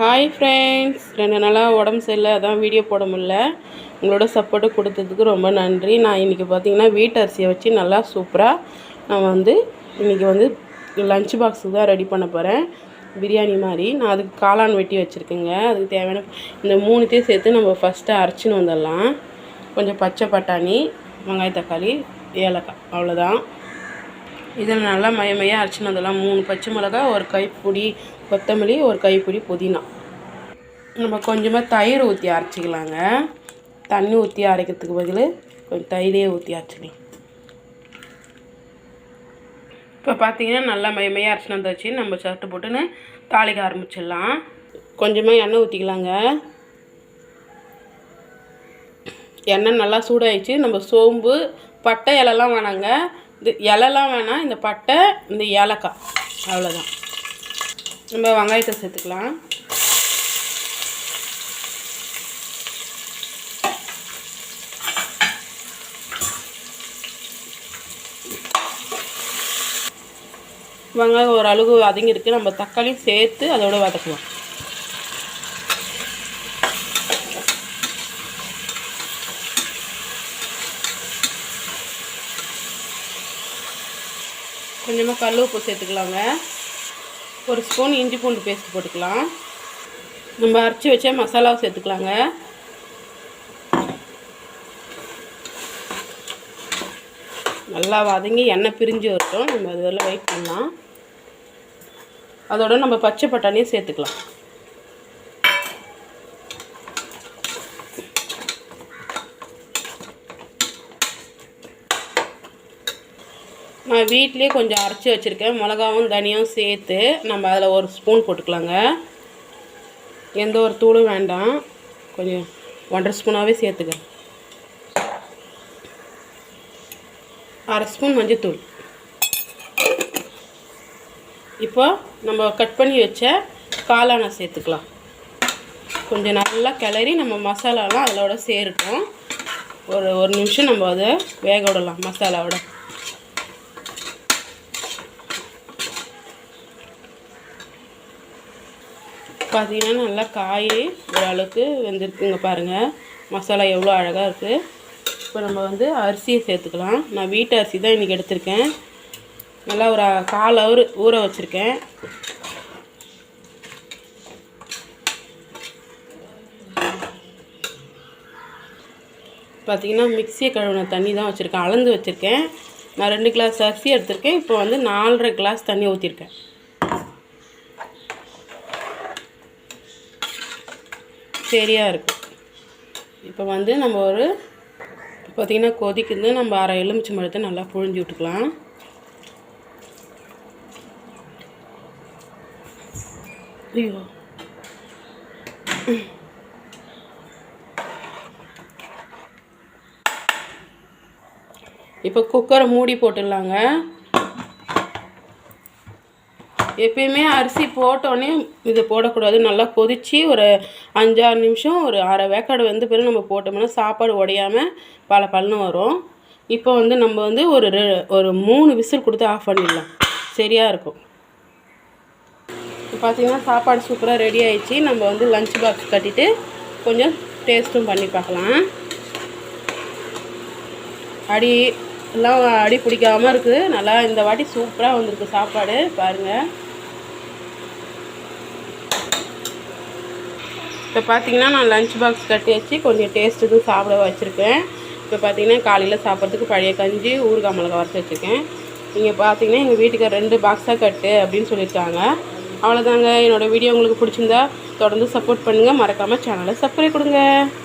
Hi friends ரெண்டு நாளாக உடம்பு சரியில்லை. அதான் வீடியோ போட முடியல. உங்களோட சப்போர்ட்டு கொடுத்ததுக்கு ரொம்ப நன்றி. நான் இன்றைக்கி பார்த்தீங்கன்னா வீட்டு அரிசியை வச்சு நல்லா சூப்பராக நான் வந்து இன்றைக்கி வந்து லஞ்ச் பாக்ஸுக்கு தான் ரெடி பண்ண போகிறேன் பிரியாணி மாதிரி. நான் அதுக்கு காளான் வெட்டி வச்சுருக்கேங்க. அதுக்கு தேவையான இந்த மூணுத்தையும் சேர்த்து நம்ம ஃபஸ்ட்டு அரைச்சின்னு வந்துடலாம். கொஞ்சம் பச்சை பட்டாணி வெங்காய தக்காளி ஏலக்காய். அவ்வளோதான் இதில் நல்லா மயமையாக அரைச்சின்னு வந்துடலாம் மூணு பச்சை மிளகா ஒரு கைப்பிடி கொத்தமல்லி ஒரு கைப்பிடி புதினா. நம்ம கொஞ்சமாக தயிர் ஊற்றி அரைச்சிக்கலாங்க. தண்ணி ஊற்றி அரைக்கிறதுக்கு பதில் கொஞ்சம் தயிரே ஊற்றி அரைச்சிக்கலாம் இப்போ பார்த்தீங்கன்னா நல்லா மயமையாக அரைச்சின்னு வந்தாச்சு. நம்ம சட்டு போட்டுன்னு தாளிக்க ஆரம்பிச்சிடலாம். கொஞ்சமாக எண்ணெய் ஊற்றிக்கலாங்க எண்ணெய் நல்லா சூடாயிடுச்சு. நம்ம சோம்பு பட்டை இலெல்லாம் வேணாங்க. இது இலலாம் வேணாம் இந்த பட்டை இந்த ஏலக்காய். அவ்வளோதான் நம்ம வெங்காயத்தை சேர்த்துக்கலாம். வெங்காயம் ஓரளவு வதங்கியிருக்கு. நம்ம தக்காளியும் சேர்த்து அதோட வதக்குவோம். கொஞ்சமாக கல் உப்பு சேர்த்துக்கலாங்க. ஒரு ஸ்பூன் இஞ்சி பூண்டு பேஸ்ட் போட்டுக்கலாம். நம்ம அரைச்சி வச்ச மசாலாவை சேர்த்துக்கலாங்க. நல்லா வதங்கி எண்ணெய் பிரிஞ்சு வரட்டும். நம்ம அதில் வெயிட் பண்ணலாம். அதோட நம்ம பச்சை பட்டாணியும் சேர்த்துக்கலாம். நான் வீட்லேயே கொஞ்சம் அரைச்சி வச்சுருக்கேன். மிளகாவும் தனியாகவும் சேர்த்து நம்ம அதில் ஒரு ஸ்பூன் போட்டுக்கலாங்க. எந்த ஒரு தூளும் வேண்டாம். கொஞ்சம் ஒன்றரை ஸ்பூனாகவே சேர்த்துக்க. அரை ஸ்பூன் மஞ்சத்தூள். இப்போ நம்ம கட் பண்ணி வச்ச காளானை சேர்த்துக்கலாம். கொஞ்சம் நல்லா கிளறி நம்ம மசாலாலாம் அதோட சேருட்டோம் ஒரு ஒரு நிமிஷம் நம்ம அதை வேக விடலாம் மசாலாவோட. பார்த்தீங்கன்னா நல்லா காய் ஓரளவுக்கு வெந்திருக்குங்க பாருங்கள் மசாலா எவ்வளோ அழகாக இருக்குது இப்போ நம்ம வந்து அரிசியை சேர்த்துக்கலாம். நான் வீட்டு அரிசி தான் இன்றைக்கி எடுத்திருக்கேன். நல்லா ஒரு கால் அவர் ஊற வச்சுருக்கேன். பார்த்திங்கன்னா மிக்சியை கழுவின தண்ணி தான் வச்சுருக்கேன். அளந்து வச்சுருக்கேன். நான் ரெண்டு கிளாஸ் அரிசி எடுத்திருக்கேன். இப்போ வந்து நாலரை கிளாஸ் தண்ணி ஊற்றிருக்கேன் சரியாக இருக்கும் இப்போ வந்து நம்ம ஒரு பார்த்திங்கன்னா கொதிக்குது நம்ம அரை எலுமிச்சை மரத்தை நல்லா புழிஞ்சு விட்டுக்கலாம். ஐயோ. இப்போ குக்கரை மூடி போட்டுடலாங்க. எப்பயுமே அரிசி போட்டோடனே இது போடக்கூடாது. நல்லா கொதித்து ஒரு அஞ்சாறு நிமிஷம் ஒரு அரை வேக்காடு வந்து பிறகு நம்ம போட்டோம்னா சாப்பாடு உடையாமல் பல பலன்னு வரும். இப்போ வந்து நம்ம வந்து ஒரு ஒரு மூணு விசில் கொடுத்து ஆஃப் பண்ணிடலாம். சரியாக இருக்கும். இப்போ பார்த்திங்கன்னா சாப்பாடு சூப்பராக ரெடி ஆயிடுச்சு. நம்ம வந்து லஞ்ச் பாக்ஸ் கட்டிட்டு கொஞ்சம் டேஸ்ட்டும் பண்ணி பார்க்கலாம். அடி எல்லாம் அடி பிடிக்காமல் இருக்குது நல்லா இந்த வாட்டி சூப்பராக வந்திருக்கு சாப்பாடு. பாருங்கள் இப்போ பார்த்தீங்கன்னா நான் லஞ்ச் பாக்ஸ் கட்டி வச்சு கொஞ்சம் டேஸ்ட்டுக்கு சாப்பிட வச்சுருக்கேன். இப்போ பார்த்தீங்கன்னா காலையில் சாப்பிட்றதுக்கு பழைய கஞ்சி ஊறுகாய் மிளகா வறுத்து வச்சுருக்கேன். இங்கே பார்த்தீங்கன்னா எங்கள் வீட்டுக்கு ரெண்டு பாக்ஸாக கட்டு அப்படின்னு சொல்லியிருக்காங்க. அவ்வளோதாங்க என்னோடய வீடியோ உங்களுக்கு பிடிச்சிருந்தா தொடர்ந்து சப்போர்ட் பண்ணுங்கள் மறக்காமல் சேனலை சப்ஸ்கிரைப் கொடுங்க.